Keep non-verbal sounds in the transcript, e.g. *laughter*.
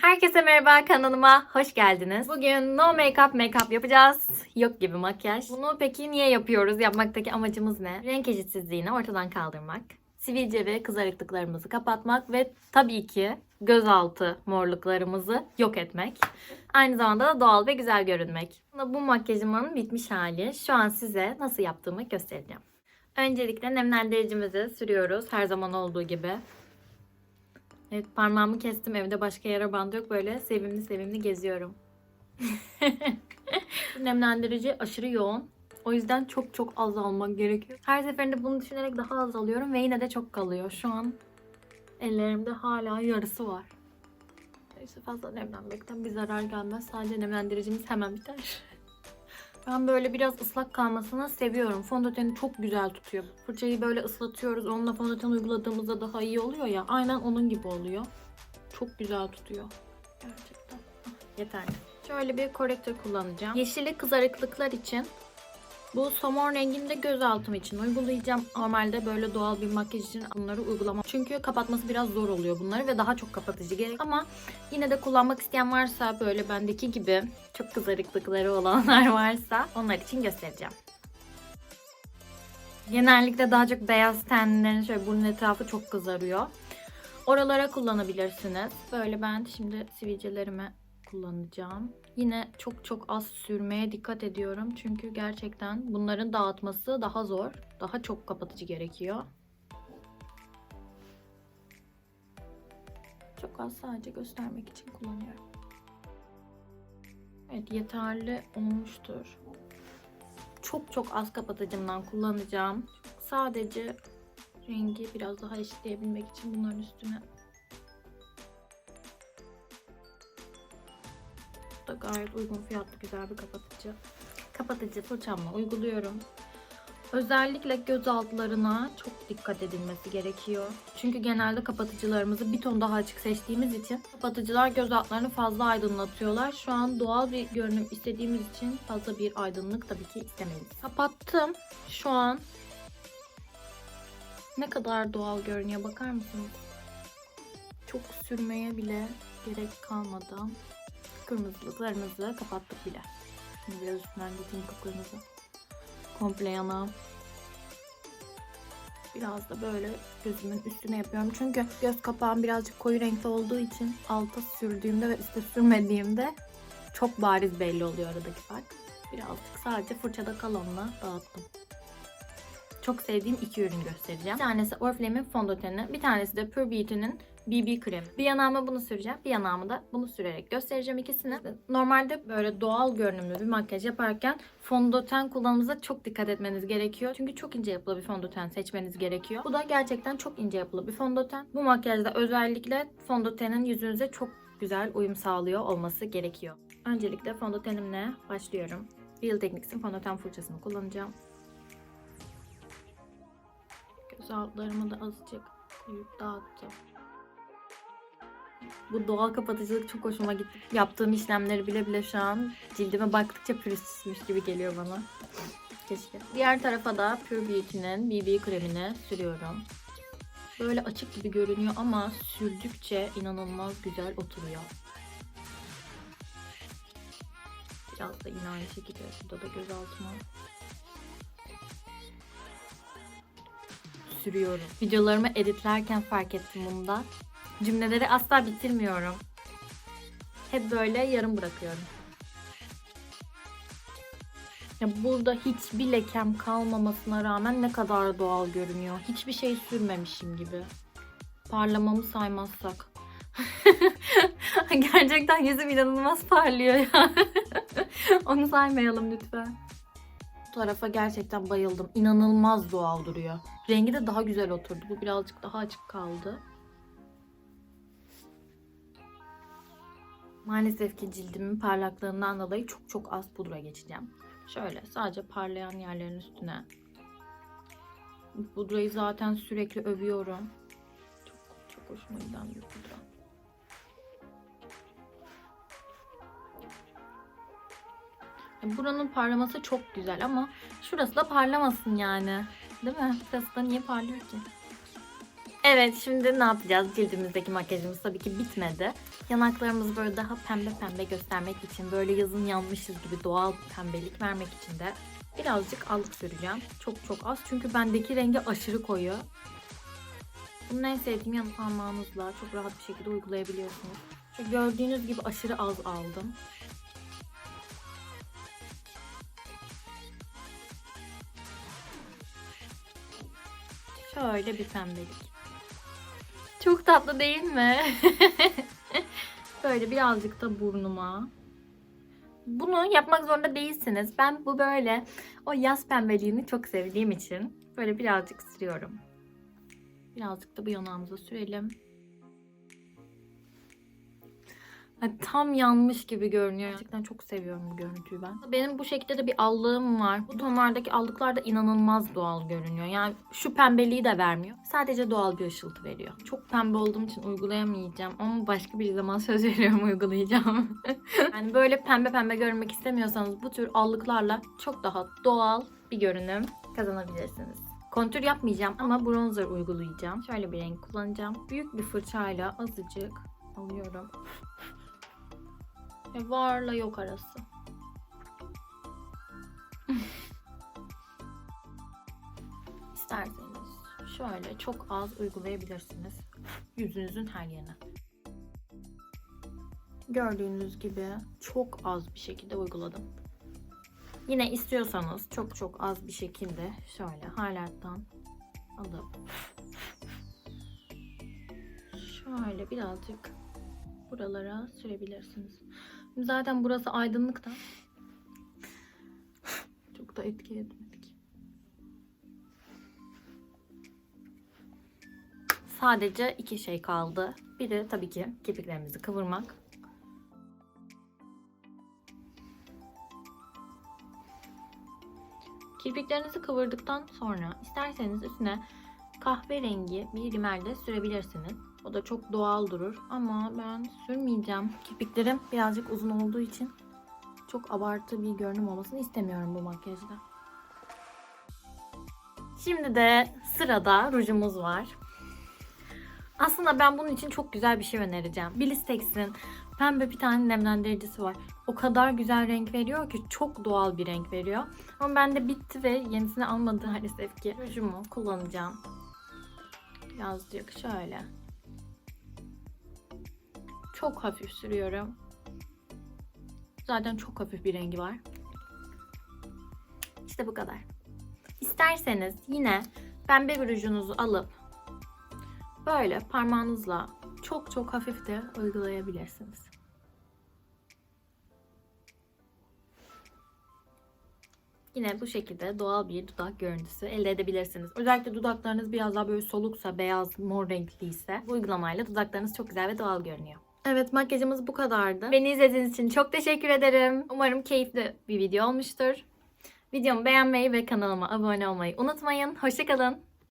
Herkese merhaba kanalıma hoş geldiniz. Bugün no make-up make-up yapacağız. Yok gibi makyaj. Bunu peki niye yapıyoruz? Yapmaktaki amacımız ne? Renk eşitsizliğini ortadan kaldırmak. Sivilce ve kızarıklıklarımızı kapatmak ve tabii ki gözaltı morluklarımızı yok etmek. Aynı zamanda da doğal ve güzel görünmek. Bu makyajımın bitmiş hali. Şu an size nasıl yaptığımı göstereceğim. Öncelikle nemlendiricimizi sürüyoruz her zaman olduğu gibi. Evet parmağımı kestim evde başka yere bandı yok böyle sevimli sevimli geziyorum. *laughs* Nemlendirici aşırı yoğun. O yüzden çok çok az almak gerekiyor. Her seferinde bunu düşünerek daha az alıyorum ve yine de çok kalıyor. Şu an ellerimde hala yarısı var. Neyse fazla nemlenmekten bir zarar gelmez. Sadece nemlendiricimiz hemen biter. Ben böyle biraz ıslak kalmasını seviyorum. Fondöteni çok güzel tutuyor. Fırçayı böyle ıslatıyoruz. Onunla fondöten uyguladığımızda daha iyi oluyor ya. Aynen onun gibi oluyor. Çok güzel tutuyor. Gerçekten. Yeterli. Şöyle bir korektör kullanacağım. Yeşili kızarıklıklar için. Bu somon renginde göz altım için uygulayacağım. Normalde böyle doğal bir makyaj için bunları uygulamam. Çünkü kapatması biraz zor oluyor bunları ve daha çok kapatıcı gerek. Ama yine de kullanmak isteyen varsa böyle bendeki gibi çok kızarıklıkları olanlar *laughs* varsa onlar için göstereceğim. Genellikle daha çok beyaz tenlerin şöyle burnun etrafı çok kızarıyor. Oralara kullanabilirsiniz. Böyle ben şimdi sivilcelerime kullanacağım. Yine çok çok az sürmeye dikkat ediyorum. Çünkü gerçekten bunların dağıtması daha zor. Daha çok kapatıcı gerekiyor. Çok az sadece göstermek için kullanıyorum. Evet yeterli olmuştur. Çok çok az kapatıcımdan kullanacağım. Sadece rengi biraz daha eşitleyebilmek için bunların üstüne da gayet uygun fiyatlı güzel bir kapatıcı. Kapatıcı fırçamla uyguluyorum. Özellikle göz altlarına çok dikkat edilmesi gerekiyor. Çünkü genelde kapatıcılarımızı bir ton daha açık seçtiğimiz için kapatıcılar göz altlarını fazla aydınlatıyorlar. Şu an doğal bir görünüm istediğimiz için fazla bir aydınlık tabii ki istemeyiz. Kapattım. Şu an ne kadar doğal görünüyor bakar mısınız? Çok sürmeye bile gerek kalmadan kırmızılıklarımızı kapattık bile. Şimdi biraz üstünden geçeyim kıpkırmızı. Komple yanağım. Biraz da böyle gözümün üstüne yapıyorum. Çünkü göz kapağım birazcık koyu renkte olduğu için alta sürdüğümde ve üstte sürmediğimde çok bariz belli oluyor aradaki fark. Birazcık sadece fırçada kalanla dağıttım. Çok sevdiğim iki ürün göstereceğim. Bir tanesi Oriflame'in fondöteni, bir tanesi de Pure Beauty'nin BB kremi. Bir yanağıma bunu süreceğim. Bir yanağıma da bunu sürerek göstereceğim ikisini. Normalde böyle doğal görünümlü bir makyaj yaparken fondöten kullanımınıza çok dikkat etmeniz gerekiyor. Çünkü çok ince yapılı bir fondöten seçmeniz gerekiyor. Bu da gerçekten çok ince yapılı bir fondöten. Bu makyajda özellikle fondötenin yüzünüze çok güzel uyum sağlıyor olması gerekiyor. Öncelikle fondötenimle başlıyorum. Real Techniques'in fondöten fırçasını kullanacağım. Göz altlarımı da azıcık dağıttım. Bu doğal kapatıcılık çok hoşuma gitti. Yaptığım işlemleri bile bile şu an cildime baktıkça pürüzsüzmüş gibi geliyor bana. Keşke. Diğer tarafa da Pure Beauty'nin BB kremini sürüyorum. Böyle açık gibi görünüyor ama sürdükçe inanılmaz güzel oturuyor. Biraz da yine aynı şekilde burada da göz altıma sürüyorum. Videolarımı editlerken fark ettim bunu da. Cümleleri asla bitirmiyorum. Hep böyle yarım bırakıyorum. Ya burada hiçbir lekem kalmamasına rağmen ne kadar doğal görünüyor. Hiçbir şey sürmemişim gibi. Parlamamı saymazsak. *laughs* Gerçekten yüzüm inanılmaz parlıyor ya. *laughs* Onu saymayalım lütfen. Bu tarafa gerçekten bayıldım. İnanılmaz doğal duruyor. Rengi de daha güzel oturdu. Bu birazcık daha açık kaldı. Maalesef ki cildimin parlaklığından dolayı çok çok az pudra geçeceğim. Şöyle sadece parlayan yerlerin üstüne. Pudrayı zaten sürekli övüyorum. Çok çok hoşuma giden bir pudra. Buranın parlaması çok güzel ama şurası da parlamasın yani. Değil mi? Burası da niye parlıyor ki? Evet şimdi ne yapacağız? Cildimizdeki makyajımız tabii ki bitmedi. Yanaklarımızı böyle daha pembe pembe göstermek için, böyle yazın yanmışız gibi doğal pembelik vermek için de birazcık allık süreceğim. Çok çok az çünkü bendeki rengi aşırı koyu. Bunun en sevdiğim yanı parmağınızla çok rahat bir şekilde uygulayabiliyorsunuz. Şu gördüğünüz gibi aşırı az aldım. Şöyle bir pembelik. Çok tatlı değil mi? *laughs* Böyle birazcık da burnuma. Bunu yapmak zorunda değilsiniz. Ben bu böyle o yaz pembeliğini çok sevdiğim için böyle birazcık sürüyorum. Birazcık da bu yanağımıza sürelim. Ay, Tam yanmış gibi görünüyor. Gerçekten çok seviyorum bu görüntüyü ben. Benim bu şekilde de bir allığım var. Bu tonlardaki allıklar da inanılmaz doğal görünüyor. Yani şu pembeliği de vermiyor. Sadece doğal bir ışıltı veriyor. Çok pembe olduğum için uygulayamayacağım. Ama başka bir zaman söz veriyorum uygulayacağım. *laughs* yani böyle pembe pembe görünmek istemiyorsanız bu tür allıklarla çok daha doğal bir görünüm kazanabilirsiniz. Kontür yapmayacağım ama bronzer uygulayacağım. Şöyle bir renk kullanacağım. Büyük bir fırçayla azıcık alıyorum. *laughs* Varla yok arası. *laughs* İsterseniz şöyle çok az uygulayabilirsiniz. Yüzünüzün her yerine. Gördüğünüz gibi çok az bir şekilde uyguladım. Yine istiyorsanız çok çok az bir şekilde şöyle highlight'tan alıp şöyle birazcık buralara sürebilirsiniz. Zaten burası aydınlık da çok da etki etmedik. Sadece iki şey kaldı. Bir de tabii ki kirpiklerimizi kıvırmak. Kirpiklerinizi kıvırdıktan sonra isterseniz üstüne kahverengi bir rimel de sürebilirsiniz. O da çok doğal durur ama ben sürmeyeceğim. Kirpiklerim birazcık uzun olduğu için çok abartı bir görünüm olmasını istemiyorum bu makyajda. Şimdi de sırada rujumuz var. Aslında ben bunun için çok güzel bir şey önereceğim. Blistex'in pembe bir tane nemlendiricisi var. O kadar güzel renk veriyor ki çok doğal bir renk veriyor. Ama bende bitti ve yenisini almadım maalesef ki. Rujumu kullanacağım. Birazcık şöyle. Çok hafif sürüyorum. Zaten çok hafif bir rengi var. İşte bu kadar. İsterseniz yine pembe bir rujunuzu alıp böyle parmağınızla çok çok hafif de uygulayabilirsiniz. Yine bu şekilde doğal bir dudak görüntüsü elde edebilirsiniz. Özellikle dudaklarınız biraz daha böyle soluksa, beyaz, mor renkliyse bu uygulamayla dudaklarınız çok güzel ve doğal görünüyor. Evet makyajımız bu kadardı. Beni izlediğiniz için çok teşekkür ederim. Umarım keyifli bir video olmuştur. Videomu beğenmeyi ve kanalıma abone olmayı unutmayın. Hoşçakalın.